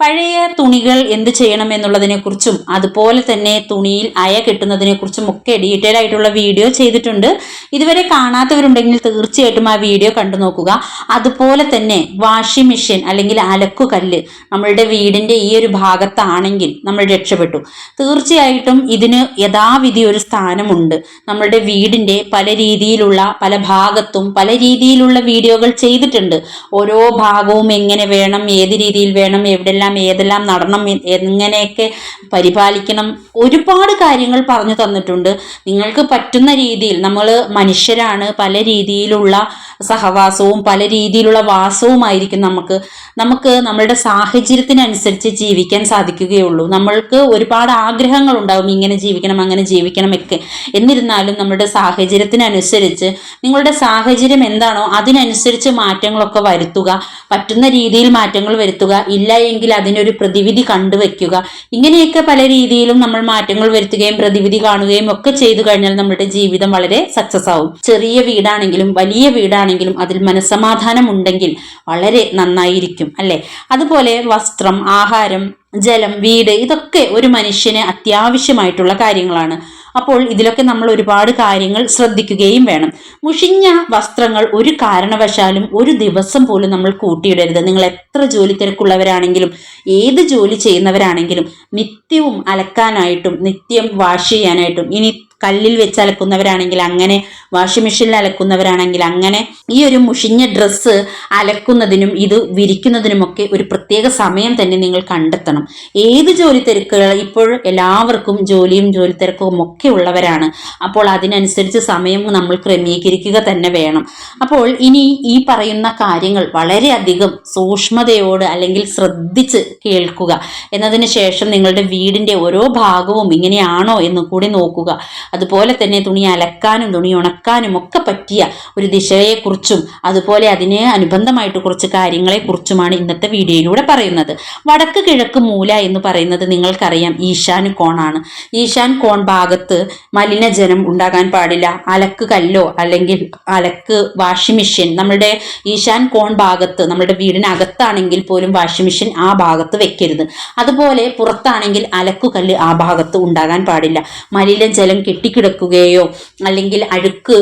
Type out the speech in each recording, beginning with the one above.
പഴയ തുണികൾ എന്ത് ചെയ്യണം എന്നുള്ളതിനെക്കുറിച്ചും അതുപോലെ തന്നെ തുണിയിൽ അയ കെട്ടുന്നതിനെക്കുറിച്ചും ഒക്കെ ഡീറ്റെയിൽ ആയിട്ടുള്ള വീഡിയോ ചെയ്തിട്ടുണ്ട്. ഇതുവരെ കാണാത്തവരുണ്ടെങ്കിൽ തീർച്ചയായിട്ടും ആ വീഡിയോ കണ്ടു നോക്കുക. അതുപോലെ തന്നെ വാഷിംഗ് മെഷീൻ അല്ലെങ്കിൽ അലക്കുകല്ല് നമ്മളുടെ വീടിന്റെ ഈ ഒരു ഭാഗത്താണെങ്കിൽ നമ്മൾ രക്ഷപ്പെട്ടു. തീർച്ചയായിട്ടും ഇതിന് യഥാവിധി ഒരു സ്ഥാനമുണ്ട്. നമ്മളുടെ വീടിന്റെ പല രീതിയിലുള്ള പല ഭാഗത്തും പല രീതിയിലുള്ള വീഡിയോകൾ ചെയ്തിട്ടുണ്ട്. ഓരോ ഭാഗവും എങ്ങനെ വേണം ഏത് രീതിയിൽ വേണം എവിടെല്ലാം ഏതെല്ലാം നടണം എങ്ങനെയൊക്കെ പരിപാലിക്കണം ഒരുപാട് കാര്യങ്ങൾ പറഞ്ഞു തന്നിട്ടുണ്ട്. നിങ്ങൾക്ക് പറ്റുന്ന രീതിയിൽ നമ്മൾ മനുഷ്യരാണ് പല രീതിയിലുള്ള സഹവാസവും പല രീതിയിലുള്ള വാസവുമായിരിക്കും നമുക്ക് നമുക്ക് നമ്മളുടെ സാഹചര്യത്തിനനുസരിച്ച് ജീവിക്കാൻ സാധിക്കുകയുള്ളൂ. നമ്മൾക്ക് ഒരുപാട് ആഗ്രഹങ്ങൾ ഉണ്ടാകും ഇങ്ങനെ ജീവിക്കണം അങ്ങനെ ജീവിക്കണം ഒക്കെ എന്നിരുന്നാലും നമ്മുടെ സാഹചര്യത്തിനനുസരിച്ച് നിങ്ങളുടെ സാഹചര്യം എന്താണോ അതിനനുസരിച്ച് മാറ്റങ്ങളൊക്കെ വരുത്തുക പറ്റുന്ന രീതിയിൽ മാറ്റങ്ങൾ വരുത്തുക ഇല്ല എങ്കിൽ അതിനൊരു പ്രതിവിധി കണ്ടുവെക്കുക. ഇങ്ങനെയൊക്കെ പല രീതിയിലും നമ്മൾ മാറ്റങ്ങൾ വരുത്തുകയും പ്രതിവിധി കാണുകയും ഒക്കെ ചെയ്തു കഴിഞ്ഞാൽ നമ്മുടെ ജീവിതം വളരെ സക്സസ് ആവും. ചെറിയ വീടാണെങ്കിലും വലിയ വീടാണെങ്കിലും അതിൽ മനസ്സമാധാനം ഉണ്ടെങ്കിൽ വളരെ നന്നായിരിക്കും അല്ലെ? അതുപോലെ വസ്ത്രം ആഹാരം ജലം വീട് ഇതൊക്കെ ഒരു മനുഷ്യന് അത്യാവശ്യമായിട്ടുള്ള കാര്യങ്ങളാണ്. അപ്പോൾ ഇതിലൊക്കെ നമ്മൾ ഒരുപാട് കാര്യങ്ങൾ ശ്രദ്ധിക്കുകയും വേണം. മുഷിഞ്ഞ വസ്ത്രങ്ങൾ ഒരു കാരണവശാലും ഒരു ദിവസം പോലും നമ്മൾ കൂട്ടിയിടരുത്. നിങ്ങൾ എത്ര ജോലി തിരക്കുള്ളവരാണെങ്കിലും ഏത് ജോലി ചെയ്യുന്നവരാണെങ്കിലും നിത്യവും അലക്കാനായിട്ടും നിത്യം വാഷ് ചെയ്യാനായിട്ടും ഇനി കല്ലിൽ വെച്ച് അലക്കുന്നവരാണെങ്കിൽ അങ്ങനെ വാഷിംഗ് മെഷീനിൽ അലക്കുന്നവരാണെങ്കിൽ അങ്ങനെ ഈ ഒരു മുഷിഞ്ഞ ഡ്രസ്സ് അലക്കുന്നതിനും ഇത് വിരിക്കുന്നതിനുമൊക്കെ ഒരു പ്രത്യേക സമയം തന്നെ നിങ്ങൾ കണ്ടെത്തണം. ഏത് ജോലി തിരക്കുകൾ ഇപ്പോൾ എല്ലാവർക്കും ജോലിയും ജോലി തിരക്കും ഒക്കെ ഉള്ളവരാണ്. അപ്പോൾ അതിനനുസരിച്ച് സമയം നമ്മൾ ക്രമീകരിക്കുക തന്നെ വേണം. അപ്പോൾ ഇനി ഈ പറയുന്ന കാര്യങ്ങൾ വളരെയധികം സൂക്ഷ്മതയോട് അല്ലെങ്കിൽ ശ്രദ്ധിച്ച് കേൾക്കുക. എന്നതിന് ശേഷം നിങ്ങളുടെ വീടിന്റെ ഓരോ ഭാഗവും ഇങ്ങനെയാണോ എന്ന് കൂടി നോക്കുക. അതുപോലെ തന്നെ തുണി അലക്കാനും തുണി ഉണക്കാനും ഒക്കെ പറ്റിയ ഒരു ദിശയെക്കുറിച്ചും അതുപോലെ അതിന് അനുബന്ധമായിട്ട് കുറച്ച് കാര്യങ്ങളെക്കുറിച്ചുമാണ് ഇന്നത്തെ വീഡിയോയിലൂടെ പറയുന്നത്. വടക്ക് കിഴക്ക് മൂല എന്ന് പറയുന്നത് നിങ്ങൾക്കറിയാം ഈശാൻ കോണാണ് ഈശാൻ കോൺ ഭാഗത്ത് മലിനജലം ഉണ്ടാകാൻ പാടില്ല. അലക്ക് കല്ലോ അല്ലെങ്കിൽ അലക്ക് വാഷിംഗ് മെഷീൻ. നമ്മുടെ ഈശാൻ കോൺ ഭാഗത്ത് നമ്മുടെ വീടിനകത്താണെങ്കിൽ പോലും വാഷിംഗ് മെഷീൻ ആ ഭാഗത്ത് വെക്കരുത്. അതുപോലെ പുറത്താണെങ്കിൽ അലക്കുകല്ല് ആ ഭാഗത്ത് ഉണ്ടാകാൻ പാടില്ല. മലിനജലം കെട്ടിക്കിടക്കുകയോ അല്ലെങ്കിൽ അഴുക്ക്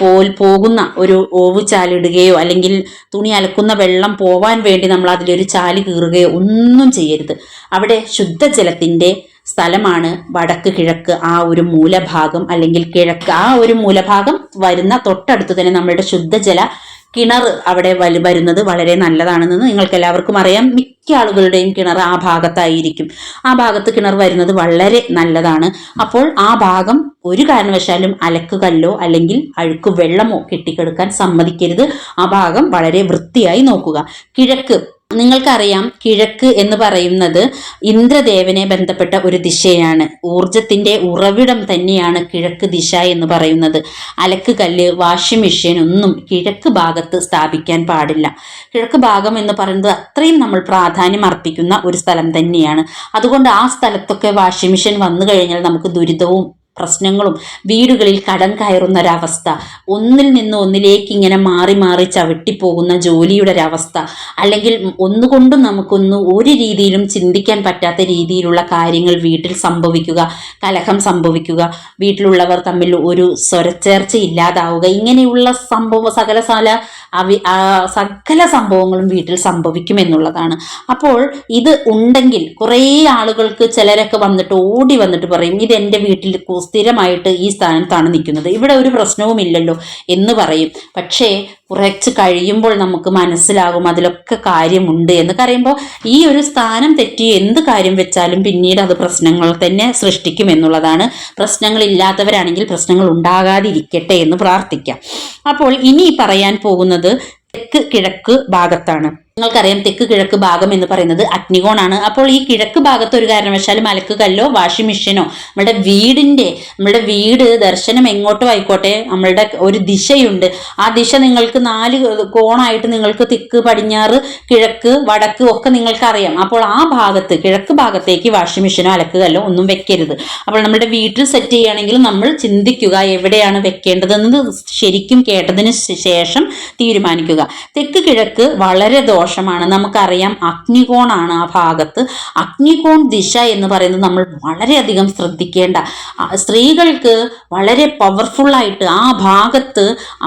പോൽ പോകുന്ന ഒരു ഓവ് ചാലിടുകയോ അല്ലെങ്കിൽ തുണി അലക്കുന്ന വെള്ളം പോവാൻ വേണ്ടി നമ്മൾ അതിലൊരു ചാൽ കീറുകയോ ഒന്നും ചെയ്യരുത്. അവിടെ ശുദ്ധജലത്തിന്റെ സ്ഥലമാണ് വടക്ക് കിഴക്ക് ആ ഒരു മൂലഭാഗം അല്ലെങ്കിൽ കിഴക്ക്. ആ ഒരു മൂലഭാഗം വരുന്ന തൊട്ടടുത്ത് തന്നെ നമ്മളുടെ ശുദ്ധജല കിണർ അവിടെ വരുന്നത് വളരെ നല്ലതാണെന്ന് നിങ്ങൾക്ക് എല്ലാവർക്കും അറിയാം. മിക്ക ആളുകളുടെയും കിണർ ആ ഭാഗത്തായിരിക്കും. ആ ഭാഗത്ത് കിണർ വരുന്നത് വളരെ നല്ലതാണ്. അപ്പോൾ ആ ഭാഗം ഒരു കാരണവശാലും അലക്കുകല്ലോ അല്ലെങ്കിൽ അഴുക്ക് വെള്ളമോ കെട്ടിക്കെടുക്കാൻ സമ്മതിക്കരുത്. ആ ഭാഗം വളരെ വൃത്തിയായി നോക്കുക. കിഴക്ക് നിങ്ങൾക്കറിയാം കിഴക്ക് എന്ന് പറയുന്നത് ഇന്ദ്രദേവനെ ബന്ധപ്പെട്ട ഒരു ദിശയാണ്. ഊർജത്തിന്റെ ഉറവിടം തന്നെയാണ് കിഴക്ക് ദിശ എന്ന് പറയുന്നത്. അലക്ക് കല്ല് വാഷിംഗ് മെഷീൻ ഒന്നും കിഴക്ക് ഭാഗത്ത് സ്ഥാപിക്കാൻ പാടില്ല. കിഴക്ക് ഭാഗം എന്ന് പറയുന്നത് അത്രയും നമ്മൾ പ്രാധാന്യം അർപ്പിക്കുന്ന ഒരു സ്ഥലം തന്നെയാണ്. അതുകൊണ്ട് ആ സ്ഥലത്തൊക്കെ വാഷിംഗ് മെഷീൻ വന്നു കഴിഞ്ഞാൽ നമുക്ക് ദുരിതവും പ്രശ്നങ്ങളും വീടുകളിൽ കടം കയറുന്ന ഒരവസ്ഥ ഒന്നിൽ നിന്ന് ഒന്നിലേക്ക് ഇങ്ങനെ മാറി മാറി ചവിട്ടിപ്പോകുന്ന ജോലിയുടെ ഒരവസ്ഥ അല്ലെങ്കിൽ ഒന്നുകൊണ്ടും നമുക്കൊന്ന് ഒരു രീതിയിലും ചിന്തിക്കാൻ പറ്റാത്ത രീതിയിലുള്ള കാര്യങ്ങൾ വീട്ടിൽ സംഭവിക്കുക കലഹം സംഭവിക്കുക വീട്ടിലുള്ളവർ തമ്മിൽ ഒരു സ്വരച്ചേർച്ച ഇല്ലാതാവുക ഇങ്ങനെയുള്ള സംഭവ സകല സകല അവി സകല സംഭവങ്ങളും വീട്ടിൽ സംഭവിക്കും എന്നുള്ളതാണ് അപ്പോൾ ഇത് ഉണ്ടെങ്കിൽ കുറേ ആളുകൾക്ക് ചിലരൊക്കെ വന്നിട്ട് ഓടി വന്നിട്ട് പറയും ഇത് എന്റെ വീട്ടിൽ സ്ഥിരമായിട്ട് ഈ സ്ഥാനത്താണ് നിൽക്കുന്നത്. ഇവിടെ ഒരു പ്രശ്നവുമില്ലല്ലോ എന്ന് പറയും. പക്ഷേ കുറച്ച് കഴിയുമ്പോൾ നമുക്ക് മനസ്സിലാകും അതിലൊക്കെ കാര്യമുണ്ട് എന്ന് പറയുമ്പോൾ ഈ ഒരു സ്ഥാനം തെറ്റി എന്ത് കാര്യം വെച്ചാലും പിന്നീട് അത് പ്രശ്നങ്ങൾ തന്നെ സൃഷ്ടിക്കും എന്നുള്ളതാണ്. പ്രശ്നങ്ങൾ ഇല്ലാത്തവരാണെങ്കിൽ പ്രശ്നങ്ങൾ ഉണ്ടാകാതിരിക്കട്ടെ എന്ന് പ്രാർത്ഥിക്കാം. അപ്പോൾ ഇനി പറയാൻ പോകുന്നത് തെക്ക് കിഴക്ക് ഭാഗത്താണ്. നിങ്ങൾക്കറിയാം തെക്ക് കിഴക്ക് ഭാഗം എന്ന് പറയുന്നത് അഗ്നികോണാണ്. അപ്പോൾ ഈ കിഴക്ക് ഭാഗത്ത് ഒരു കാരണവശാലും അലക്ക് കല്ലോ വാഷിംഗ് മെഷീനോ നമ്മുടെ വീടിന്റെ നമ്മുടെ വീട് ദർശനം എങ്ങോട്ടും ആയിക്കോട്ടെ നമ്മളുടെ ഒരു ദിശയുണ്ട്. ആ ദിശ നിങ്ങൾക്ക് നാല് കോണായിട്ട് നിങ്ങൾക്ക് തെക്ക് പടിഞ്ഞാറ് കിഴക്ക് വടക്ക് ഒക്കെ നിങ്ങൾക്കറിയാം. അപ്പോൾ ആ ഭാഗത്ത് കിഴക്ക് ഭാഗത്തേക്ക് വാഷിംഗ് മെഷീനോ അലക്ക് കല്ലോ ഒന്നും വെക്കരുത്. അപ്പോൾ നമ്മുടെ വീട്ടിൽ സെറ്റ് ചെയ്യുകയാണെങ്കിൽ നമ്മൾ ചിന്തിക്കുക എവിടെയാണ് വെക്കേണ്ടതെന്ന് ശരിക്കും കേട്ടതിന് ശേഷം തീരുമാനിക്കുക. തെക്ക് കിഴക്ക് വളരെ ദോഷമാണ് നമുക്കറിയാം അഗ്നികോണാണ് ആ ഭാഗത്ത്. അഗ്നികോൺ ദിശ എന്ന് പറയുന്നത് നമ്മൾ വളരെയധികം ശ്രദ്ധിക്കേണ്ട സ്ത്രീകൾക്ക് വളരെ പവർഫുള്ളായിട്ട് ആ ഭാഗത്ത്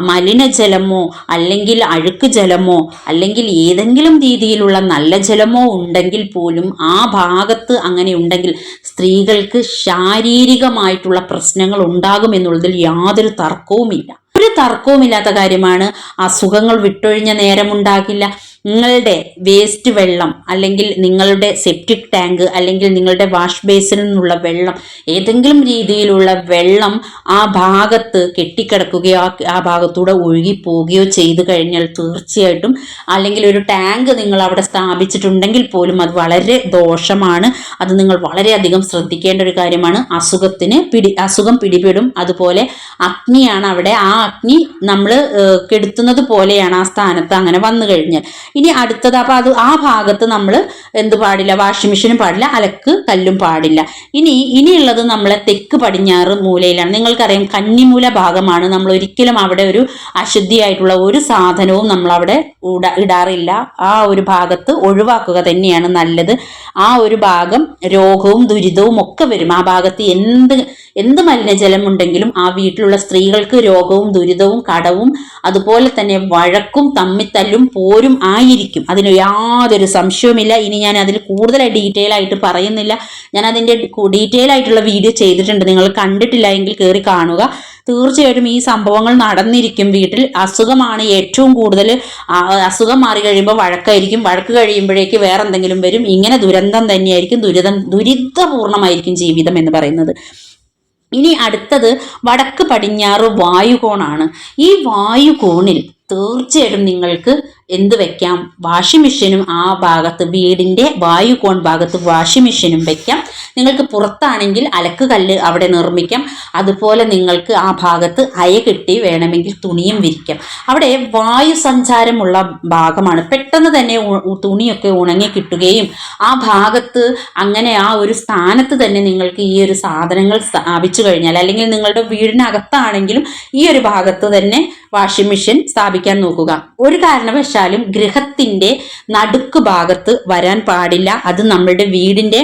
മലിനജലമോ അല്ലെങ്കിൽ അഴുക്ക് ജലമോ അല്ലെങ്കിൽ ഏതെങ്കിലും രീതിയിലുള്ള നല്ല ജലമോ ഉണ്ടെങ്കിൽ പോലും ആ ഭാഗത്ത് അങ്ങനെ ഉണ്ടെങ്കിൽ സ്ത്രീകൾക്ക് ശാരീരികമായിട്ടുള്ള പ്രശ്നങ്ങൾ ഉണ്ടാകും എന്നുള്ളതിൽ യാതൊരു തർക്കവുമില്ല. ഒരു തർക്കവുമില്ലാത്ത കാര്യമാണ് അസുഖങ്ങൾ വിട്ടൊഴിഞ്ഞ നേരമുണ്ടാകില്ല. നിങ്ങളുടെ വേസ്റ്റ് വെള്ളം അല്ലെങ്കിൽ നിങ്ങളുടെ സെപ്റ്റിക് ടാങ്ക് അല്ലെങ്കിൽ നിങ്ങളുടെ വാഷ് ബേസിൽ നിന്നുള്ള വെള്ളം ഏതെങ്കിലും രീതിയിലുള്ള വെള്ളം ആ ഭാഗത്ത് കെട്ടിക്കിടക്കുകയോ ആ- ഭാഗത്തൂടെ ഒഴുകി പോവുകയോ ചെയ്തു കഴിഞ്ഞാൽ തീർച്ചയായിട്ടും അല്ലെങ്കിൽ ഒരു ടാങ്ക് നിങ്ങൾ അവിടെ സ്ഥാപിച്ചിട്ടുണ്ടെങ്കിൽ പോലും അത് വളരെ ദോഷമാണ്. അത് നിങ്ങൾ വളരെയധികം ശ്രദ്ധിക്കേണ്ട ഒരു കാര്യമാണ്. അസുഖത്തിന് പിടി അസുഖം പിടിപെടും. അതുപോലെ അഗ്നിയാണ് അവിടെ. ആ അഗ്നി നമ്മൾ കെടുത്തുന്നത് പോലെയാണ് ആ സ്ഥാനത്ത് അങ്ങനെ വന്നു കഴിഞ്ഞാൽ. ഇനി അടുത്തത് അപ്പോൾ അത് ആ ഭാഗത്ത് നമ്മൾ എന്ത് പാടില്ല? വാഷിംഗ് മെഷീനും പാടില്ല അലക്ക് കല്ലും പാടില്ല. ഇനി ഇനിയുള്ളത് നമ്മളെ തെക്ക് പടിഞ്ഞാറ് മൂലയിലാണ്. നിങ്ങൾക്കറിയാം കന്നിമൂല ഭാഗമാണ്. നമ്മൾ ഒരിക്കലും അവിടെ ഒരു അശുദ്ധിയായിട്ടുള്ള ഒരു സാധനവും നമ്മൾ അവിടെ ഇടാറില്ല. ആ ഒരു ഭാഗത്ത് ഒഴിവാക്കുക തന്നെയാണ് നല്ലത്. ആ ഒരു ഭാഗം രോഗവും ദുരിതവും ഒക്കെ വരും. ആ ഭാഗത്ത് എന്ത് എന്ത് മലിനജലം ഉണ്ടെങ്കിലും ആ വീട്ടിലുള്ള സ്ത്രീകൾക്ക് രോഗവും ദുരിതവും കടവും അതുപോലെ തന്നെ വഴക്കും തമ്മിത്തല്ലും പോരും ആയിരിക്കും. അതിന് യാതൊരു സംശയവുമില്ല. ഇനി ഞാൻ അതിൽ കൂടുതൽ ഡീറ്റെയിൽ ആയിട്ട് പറയുന്നില്ല. ഞാൻ അതിന്റെ ഡീറ്റെയിൽ ആയിട്ടുള്ള വീഡിയോ ചെയ്തിട്ടുണ്ട്. നിങ്ങൾ കണ്ടിട്ടില്ല എങ്കിൽ കയറി കാണുക. തീർച്ചയായിട്ടും ഈ സംഭവങ്ങൾ നടന്നിരിക്കും വീട്ടിൽ. അസുഖമാണ് ഏറ്റവും കൂടുതൽ. അസുഖം മാറി കഴിയുമ്പോൾ വഴക്കായിരിക്കും. വഴക്ക് കഴിയുമ്പോഴേക്ക് വേറെ എന്തെങ്കിലും വരും. ഇങ്ങനെ ദുരന്തം തന്നെയായിരിക്കും. ദുരിതം ദുരിതപൂർണമായിരിക്കും ജീവിതം എന്ന് പറയുന്നത്. ഇനി അടുത്തത് വടക്ക് പടിഞ്ഞാറ് വായുകോണാണ്. ഈ വായുകോണിൽ തീർച്ചയായിട്ടും നിങ്ങൾക്ക് എന്ത് വെക്കാം? വാഷിംഗ് മെഷീനും ആ ഭാഗത്ത് വീടിന്റെ വായു കോൺ ഭാഗത്ത് വാഷിംഗ് മെഷീനും വെക്കാം. നിങ്ങൾക്ക് പുറത്താണെങ്കിൽ അലക്ക് കല്ല് അവിടെ നിർമ്മിക്കാം. അതുപോലെ നിങ്ങൾക്ക് ആ ഭാഗത്ത് അയ കെട്ടി വേണമെങ്കിൽ തുണിയും വിരിക്കാം. അവിടെ വായു സഞ്ചാരമുള്ള ഭാഗമാണ്. പെട്ടെന്ന് തന്നെ തുണിയൊക്കെ ഉണങ്ങി കിട്ടുകയും ആ ഭാഗത്ത് അങ്ങനെ ആ ഒരു സ്ഥാനത്ത് തന്നെ നിങ്ങൾക്ക് ഈ ഒരു സാധനങ്ങൾ സ്ഥാപിച്ചു കഴിഞ്ഞാൽ അല്ലെങ്കിൽ നിങ്ങളുടെ വീടിനകത്താണെങ്കിലും ഈ ഒരു ഭാഗത്ത് തന്നെ വാഷിംഗ് മെഷീൻ സ്ഥാപിക്കാൻ നോക്കുക. ഒരു കാരണവശാലും ഗൃഹത്തിന്റെ നടുക്ക് ഭാഗത്ത് വരാൻ പാടില്ല. അത് നമ്മളുടെ വീടിന്റെ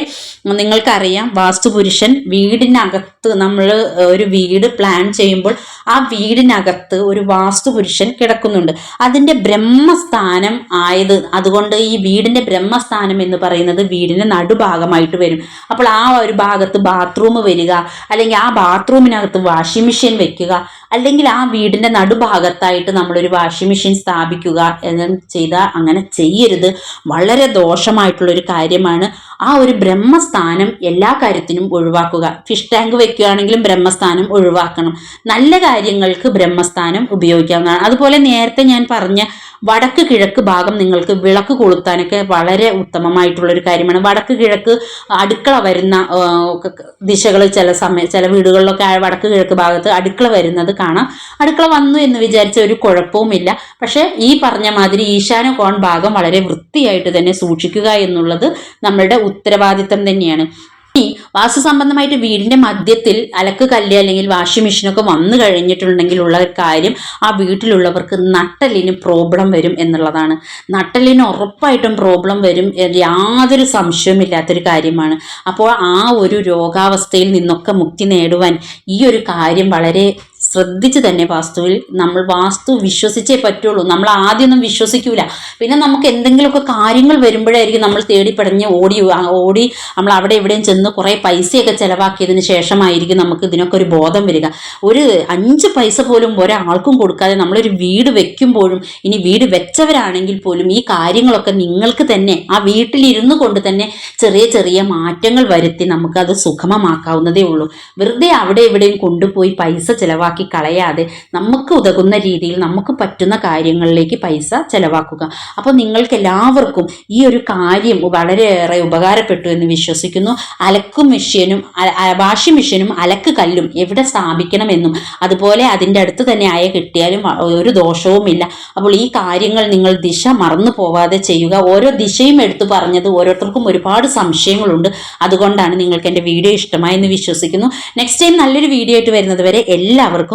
നിങ്ങൾക്കറിയാം വാസ്തുപുരുഷൻ വീടിനകത്ത് നമ്മൾ ഒരു വീട് പ്ലാൻ ചെയ്യുമ്പോൾ ആ വീടിനകത്ത് ഒരു വാസ്തുപുരുഷൻ കിടക്കുന്നുണ്ട്. അതിന്റെ ബ്രഹ്മസ്ഥാനം ആയത് അതുകൊണ്ട് ഈ വീടിന്റെ ബ്രഹ്മസ്ഥാനം എന്ന് പറയുന്നത് വീടിന്റെ നടുഭാഗമായിട്ട് വരും. അപ്പോൾ ആ ഒരു ഭാഗത്ത് ബാത്റൂം വരിക അല്ലെങ്കിൽ ആ ബാത്റൂമിനകത്ത് വാഷിംഗ് മെഷീൻ വെക്കുക അല്ലെങ്കിൽ ആ വീടിന്റെ നടുഭാഗത്തായിട്ട് നമ്മളൊരു വാഷിംഗ് മെഷീൻ സ്ഥാപിക്കുക എന്ന് ചെയ്താൽ അങ്ങനെ ചെയ്യരുത്. വളരെ ദോഷമായിട്ടുള്ളൊരു കാര്യമാണ് ആ ഒരു ബ്രഹ്മസ്ഥാനം എല്ലാ കാര്യത്തിനും ഒഴിവാക്കുക. ഫിഷ് ടാങ്ക് വെക്കുകയാണെങ്കിലും ബ്രഹ്മസ്ഥാനം ഒഴിവാക്കണം. നല്ല കാര്യങ്ങൾക്ക് ബ്രഹ്മസ്ഥാനം ഉപയോഗിക്കാവുന്നതാണ്. അതുപോലെ നേരത്തെ ഞാൻ പറഞ്ഞ വടക്ക് കിഴക്ക് ഭാഗം നിങ്ങൾക്ക് വിളക്ക് കൊളുത്താനൊക്കെ വളരെ ഉത്തമമായിട്ടുള്ള ഒരു കാര്യമാണ്. വടക്ക് കിഴക്ക് അടുക്കള വരുന്ന ദിശകൾ ചില സമയ ചില വീടുകളിലൊക്കെ വടക്ക് കിഴക്ക് ഭാഗത്ത് അടുക്കള വരുന്നത് കാണാം. അടുക്കള വന്നു എന്ന് വിചാരിച്ച ഒരു കുഴപ്പവുമില്ല പക്ഷേ ഈ പറഞ്ഞ മാതിരി ഈശാന കോൺ ഭാഗം വളരെ വൃത്തിയായിട്ട് തന്നെ സൂക്ഷിക്കുക എന്നുള്ളത് നമ്മളുടെ ഉത്തരവാദിത്തം തന്നെയാണ്. ഇനി വീടിന്റെ മധ്യത്തിൽ അലക്ക് കല്ല് അല്ലെങ്കിൽ വാഷിംഗ് മെഷീനൊക്കെ വന്നു കഴിഞ്ഞിട്ടുണ്ടെങ്കിൽ ഉള്ള കാര്യം ആ വീട്ടിലുള്ളവർക്ക് നട്ടലിന് പ്രോബ്ലം വരും എന്നുള്ളതാണ്. നട്ടലിന് ഉറപ്പായിട്ടും പ്രോബ്ലം വരും യാതൊരു യാതൊരു സംശയവുമില്ലാത്തൊരു കാര്യമാണ്. അപ്പോൾ ആ ഒരു രോഗാവസ്ഥയിൽ നിന്നൊക്കെ മുക്തി നേടുവാൻ ഈ ഒരു കാര്യം വളരെ ശ്രദ്ധിച്ച് തന്നെ വാസ്തുവിൽ നമ്മൾ വാസ്തു വിശ്വസിച്ചേ പറ്റുള്ളൂ. നമ്മൾ ആദ്യമൊന്നും വിശ്വസിക്കൂല. പിന്നെ നമുക്ക് എന്തെങ്കിലുമൊക്കെ കാര്യങ്ങൾ വരുമ്പോഴായിരിക്കും നമ്മൾ തേടിപ്പടഞ്ഞ് ഓടി ഓടി നമ്മൾ അവിടെ എവിടെയും ചെന്ന് കുറേ പൈസയൊക്കെ ചിലവാക്കിയതിന് ശേഷമായിരിക്കും നമുക്ക് ഇതിനൊക്കെ ഒരു ബോധം വരിക. ഒരു അഞ്ച് പൈസ പോലും ഒരാൾക്കും കൊടുക്കാതെ നമ്മളൊരു വീട് വെക്കുമ്പോഴും ഇനി വീട് വെച്ചവരാണെങ്കിൽ പോലും ഈ കാര്യങ്ങളൊക്കെ നിങ്ങൾക്ക് തന്നെ ആ വീട്ടിലിരുന്നു കൊണ്ട് തന്നെ ചെറിയ ചെറിയ മാറ്റങ്ങൾ വരുത്തി നമുക്കത് സുഗമമാക്കാവുന്നതേ ഉള്ളൂ. വെറുതെ അവിടെ എവിടെയും കൊണ്ടുപോയി പൈസ ചിലവാക്കി കളയാതെ നമുക്ക് ഉതകുന്ന രീതിയിൽ നമുക്ക് പറ്റുന്ന കാര്യങ്ങളിലേക്ക് പൈസ ചെലവാക്കുക. അപ്പോൾ നിങ്ങൾക്ക് എല്ലാവർക്കും ഈ ഒരു കാര്യം വളരെയേറെ ഉപകാരപ്പെട്ടു എന്ന് വിശ്വസിക്കുന്നു. അലക്കും മെഷീനും വാഷിംഗ് മെഷീനും അലക്ക് കല്ലും എവിടെ സ്ഥാപിക്കണമെന്നും അതുപോലെ അതിന്റെ അടുത്ത് തന്നെ ആയ കിട്ടിയാലും ഒരു ദോഷവുമില്ല. അപ്പോൾ ഈ കാര്യങ്ങൾ നിങ്ങൾ ദിശ മറന്നു പോവാതെ ചെയ്യുക. ഓരോ ദിശയും എടുത്തു പറഞ്ഞത് ഓരോരുത്തർക്കും ഒരുപാട് സംശയങ്ങളുണ്ട്. അതുകൊണ്ടാണ് നിങ്ങൾക്ക് എന്റെ വീഡിയോ ഇഷ്ടമായെന്ന് വിശ്വസിക്കുന്നു. നെക്സ്റ്റ് ടൈം നല്ലൊരു വീഡിയോ ആയിട്ട് വരുന്നത് വരെ എല്ലാവർക്കും